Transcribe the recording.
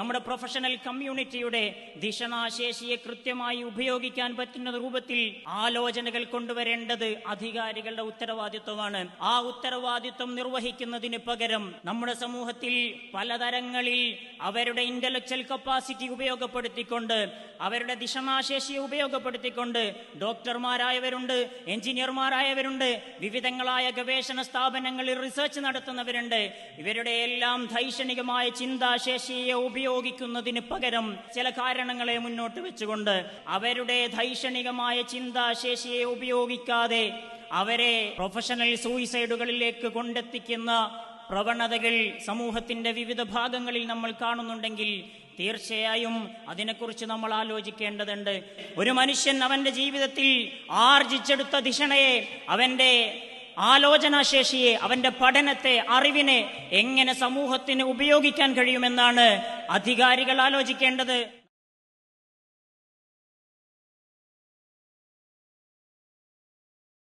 നമ്മുടെ പ്രൊഫഷണൽ കമ്മ്യൂണിറ്റിയുടെ ദിശനാശേഷിയെ കൃത്യമായി ഉപയോഗിക്കാൻ പറ്റുന്ന രൂപത്തിൽ ആലോചനകൾ കൊണ്ടുവരേണ്ടത് അധികാരികളുടെ ഉത്തരവാദിത്വമാണ്. ആ ഉത്തരവാദിത്വം നിർവഹിക്കുന്നതിന് പകരം നമ്മുടെ സമൂഹത്തിൽ പലതരങ്ങളിൽ അവരുടെ ഇന്റലക്ച്വൽ കപ്പാസിറ്റി ഉപയോഗപ്പെടുത്തിക്കൊണ്ട് അവരുടെ ദിശനാശേഷിയെ ഉപയോഗപ്പെടുത്തിക്കൊണ്ട് ഡോക്ടർമാരായവരുണ്ട് എഞ്ചിനീയർമാരായവരുണ്ട് വിവിധങ്ങളായ ഗവേഷണ സ്ഥാപനങ്ങളിൽ റിസർച്ച് നടത്തുന്നവരുണ്ട്. ഇവരുടെ എല്ലാം ധൈഷണികമായ ചിന്താശേഷിയെ ഉപയോഗിക്കുന്നതിന് പകരം ചില കാരണങ്ങളെ മുന്നോട്ട് വെച്ചുകൊണ്ട് അവരുടെ ധൈഷണികമായ ചിന്താശേഷിയെ ഉപയോഗിക്കാതെ അവരെ പ്രൊഫഷണൽ സൂയിസൈഡുകളിലേക്ക് കൊണ്ടെത്തിക്കുന്ന പ്രവണതകൾ സമൂഹത്തിന്റെ വിവിധ ഭാഗങ്ങളിൽ നമ്മൾ കാണുന്നുണ്ടെങ്കിൽ തീർച്ചയായും അതിനെക്കുറിച്ച് നമ്മൾ ആലോചിക്കേണ്ടതുണ്ട്. ഒരു മനുഷ്യൻ അവന്റെ ജീവിതത്തിൽ ആർജിച്ചെടുത്ത ധിഷണയെ അവന്റെ ആലോചനാശേഷിയെ അവന്റെ പഠനത്തെ അറിവിനെ എങ്ങനെ സമൂഹത്തിന് ഉപയോഗിക്കാൻ കഴിയുമെന്നാണ് അധികാരികൾ ആലോചിക്കേണ്ടത്